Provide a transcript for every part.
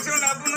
apaixonado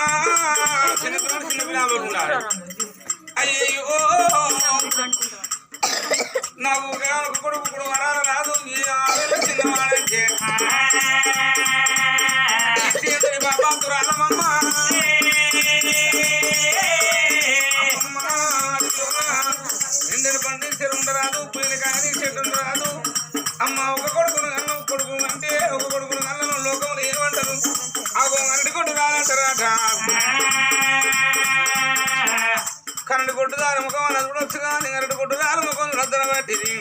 అమ్మమ్మ చిన్నపిల్లలు ఉన్నారు అయ్యో నాకు ఒక కొడుకు కొడుకు రాదు ఈ చిన్నవాడంటే చేతుడి బాబా తురాలమ్మమ్మ అమ్మమ్మ నిండిన పండించారు ఉండరాదు పోయిన కానీ చెట్టు ఉండరాదు అమ్మ ఒక కొడుకును అన్న కొడుకు అంటే ఒక కొడుకు అంటారు అగో అరటి కొట్టు రాదంటారట కరెంటు కొట్టు దాని ముఖం అని చూడొచ్చు కానీ అరటి కొట్టు దాని ముఖం రద్దన పట్టింది.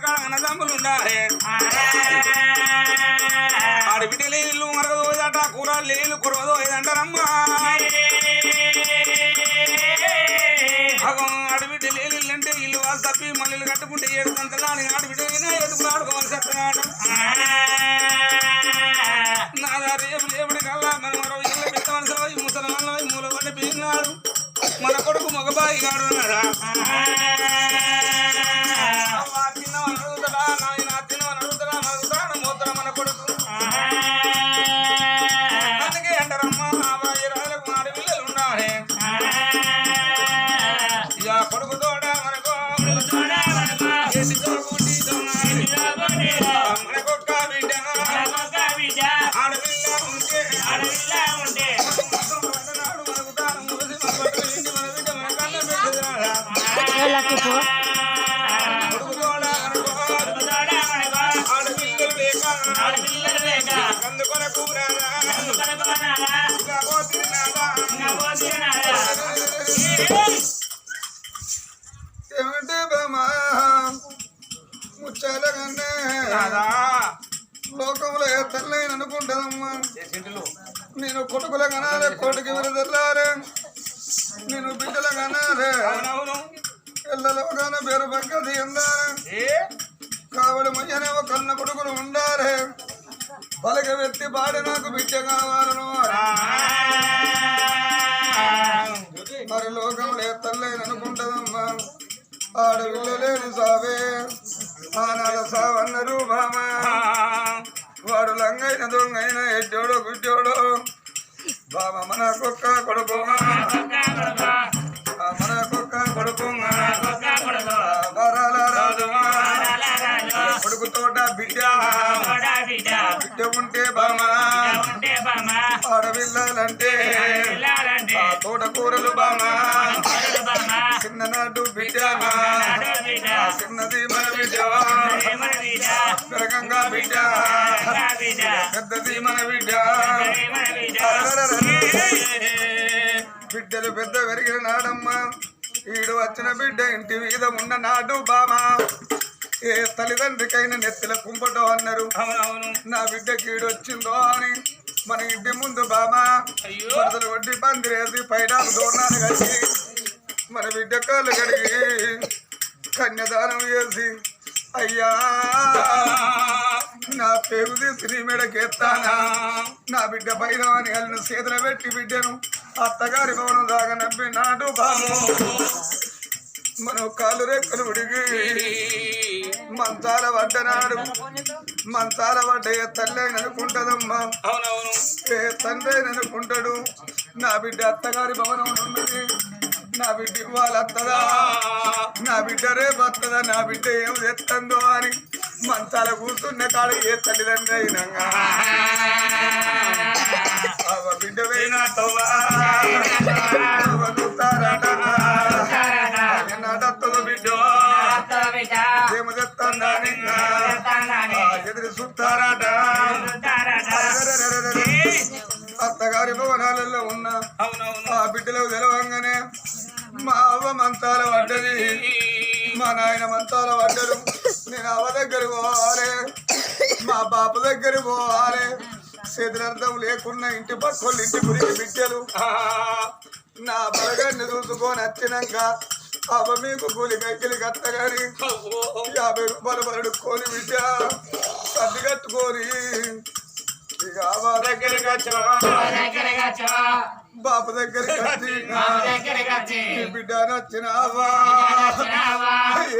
కాడ అన్నదమ్ములు ఉండాలి ఆడబిడ్డ లేని మరగదు పోయేదట కూర లేని కురవదు ఏదంటారమ్మా భగం అంటే ఇల్లు వాళ్ళు తప్పి మళ్ళీ కట్టుకుంటే ఏడు సంతలాని ఆడబిడ్డ ఎదుగు ఆడుకోవాలి చెప్తున్నాడు నాదా రేపు రేపటి కల్లా మన మరో ఇల్లు పెద్ద ముసలి వాళ్ళ మూల పడ్డ పీనాడు మన కొడుకు మగబాయి గారు ఉన్నాడా ఏమంటే బామా ముచ్చాల కన్నే లోకంలో ఏ తల్లైన అనుకుంటుందమ్మా నేను కొడుకుల కనాలే కొడుకు విడదల్లారే నేను బిడ్డల కనాలే. కాన పేరు పక్కది ఏ? కావడి మయ్యనే ఒక కన్న కొడుకులు ఉండాలే పలక వ్యక్తి పాడి నాకు బిడ్డ కావాలను మరి లోకంలో ఏ అనుకుంటదమ్మా అనుకుంటుందమ్మా లేని సావే. ఆనాల సావన్నరు బామా వాడు లంగైన దొంగైన ఎడ్డోడో గుడ్డోడో. బాబా మన కుక్క కొడుకు ఆ బిడ్డ ఉంటే బామ. ఆడవిల్లాలంటే ఆ తోట కూరలు బామ. చిన్ననాడు బిడ్డ. చిన్నది మన బిడ్డ. పెరగంగా బిడ్డ పెద్దది మన బిడ్డ. బిడ్డలు పెద్ద పెరిగిన నాడమ్మ ఈడు వచ్చిన బిడ్డ. ఇంటి మీద ఉన్న నాడు బామా ఏ తల్లిదండ్రికైనా నెత్తిల కుంపటో అన్నారు. నా బిడ్డ కీడు వచ్చిందో అని మన ఇంటి ముందు బామా అయ్యో. వరదలు కొట్టి పందిరేసి పైన దూరణాలు కలిసి మన బిడ్డ కాళ్ళు కడిగి కన్యాదానం చేసి అయ్యా నా పేరు తీసి నీ మెడకెత్తానా? నా బిడ్డ పైన అని చేతులు పెట్టి బిడ్డను అత్తగారి భవనం దాకా నమ్మి నాడు బాము మనం కాలు రెక్కలు ఉడిగి మంచాల పడ్డనాడు మంచాల పడ్డ ఏ తల్లి అనుకుంటదమ్మా అవునవును. ఏ తండ్రి అనుకుంటాడు నా బిడ్డ అత్తగారి భవనం ఉన్నది. నా బిడ్డ ఇవాళ వస్తుందా నా బిడ్డ రేపు వస్తుందా నా బిడ్డ ఏం తెస్తుందో అని మంచాల కూర్చున్న కాడ ఏ తల్లిదండ్రి అయినా బిడ్డ పోయినా ఎదురు అత్తగారి భవనాలలో ఉన్న ఆ బిడ్డలకు తెలవంగానే మా అవ్వ మంతాల పడ్డది. మా నాయన మంతాల పడ్డరు. నేను అవ్వ దగ్గర పోవాలి. మా బాప దగ్గర పోవాలి. చేతులర్థం లేకున్నా ఇంటి పక్కలు ఇంటి గురికి బిడ్డలు. నా బలగాన్ని చూసుకొని వచ్చినాక అవ్వ మీకు కూలి కక్కిలి కట్టగాని యాభై రూపాయలు పడుకొని బిడ్డ. సర్ది కట్టుకొని ఇక దగ్గరికి వచ్చిన బాప దగ్గరికి వచ్చి. బిడ్డ నచ్చినావా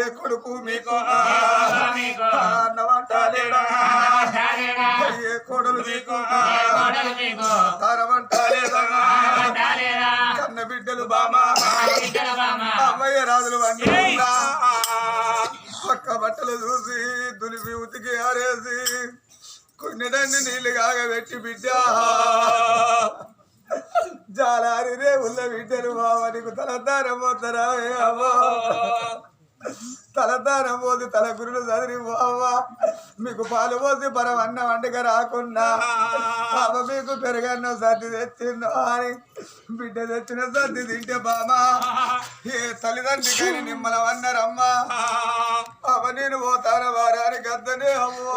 ఏ కొడుకు మీకు? అన్నవంటాలేడా ఏ కొడులు మీకు? తరవంటాలేదా కన్న బిడ్డలు బామా? అమ్మయ్య రాజులు వండుకున్నా పక్క బట్టలు చూసి దులిపి ఉతికి ఆరేసి కొన్నిదాన్ని నీళ్ళు కాగబెట్టి బిడ్డ. జాలారి రే ఉల్ల బిడ్డలు బావ నీకు తలదారం పోతారా? ఏ Mm-hmm. తలదారం పోసి తల గురులు చదివి బావా మీకు పాలు పోసి పరం అన్నం వంటక రాకుండా అవ్వ మీకు పెరగన్న సర్ది తెచ్చిందో అని బిడ్డ తెచ్చిన సర్ది తింటే బామా. ఏ తల్లిదండ్రికైనా నిమ్మలం అన్నారమ్మా. అవ నేను పోతాన వారానికి అద్దనే అవ్వో.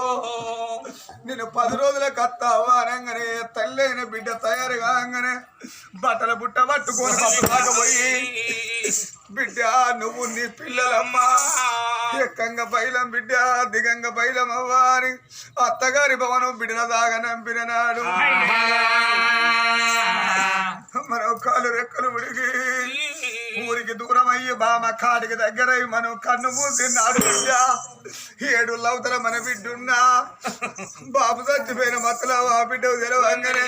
నేను పది రోజుల కత్త అవ్వ అనగానే తల్లి అయిన బిడ్డ తయారు కాగానే బట్టల బుట్ట పట్టుకొని పట్టుకోకపోయి బిడ్డ నువ్వు నీ పిల్లలమ్మా. ఎక్కంగా బయలం బిడ్డ దిగంగా బయలం అవ్వా అని అత్తగారి భవనం బిడ్డల దాగా నంపిన నాడు. మరో కాలు రెక్కలు ఉడిగి ఊరికి దూరం అయ్యి బామ కాడికి దగ్గరై మనం కన్ను మూసి నాడు బిడ్డ. ఏడు లవతల మన బిడ్డున్నా. బాబు చచ్చిపోయిన మతలో ఆ బిడ్డకు తెలవంగానే.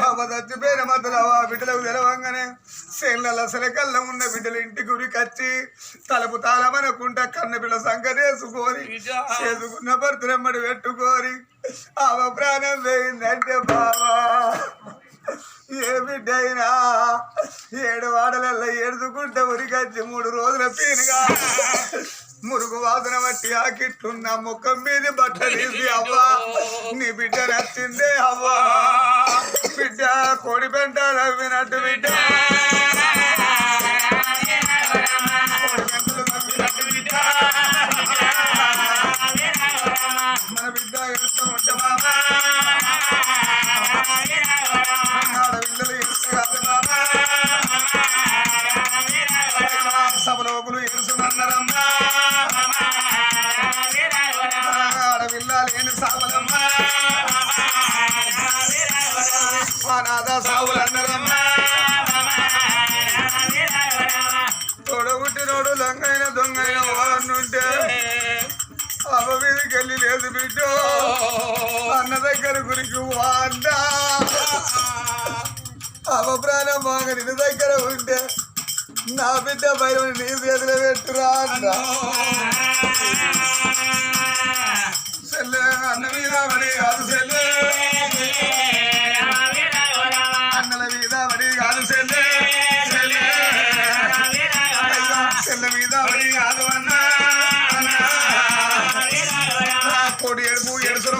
బాబు చచ్చిపోయిన మతలో ఆ బిడ్డలకు తెలవంగానే. సేన్ల సెలకల్ల ఉన్న బిడ్డలు ఇంటి గురికి వచ్చి తలుపు తాళమనుకుంటా కన్న బిడ్డ సంకటేసుకొని చేసుకున్న భర్తనమ్మడి పెట్టుకొని ఆవ ప్రాణం వేయిందంటే బావా. ఏ బిడ్డైనా ఏడు వాడలల్లో ఏడుచుకుంటే ఉరికొచ్చి మూడు రోజుల పీనుగా. మురుగు వాసన బట్టి ఆ కిట్టున్న ముఖం మీద బట్ట తీసి అవ్వా నీ బిడ్డ నచ్చిందే అవ్వా. బిడ్డ కోడి పెంట నవ్వినట్టు బిడ్డ. అనాథ సావులన్నారమ్మా తొడగుట్టినోడు లంగైన దొంగైన వాడుంటే అవ మీదకి వెళ్ళి లేదు బిడ్డ అన్న దగ్గర గురికి వాడా అవ ప్రాణం బాగా నిన్ను దగ్గర ఉంటే నా బిడ్డ పైన నీ చేతిలో పెట్టురా అన్న సెల్లె అన్న మీద పడి కాదు సెల్లె కోడి ఎడుపు ఎడుసురు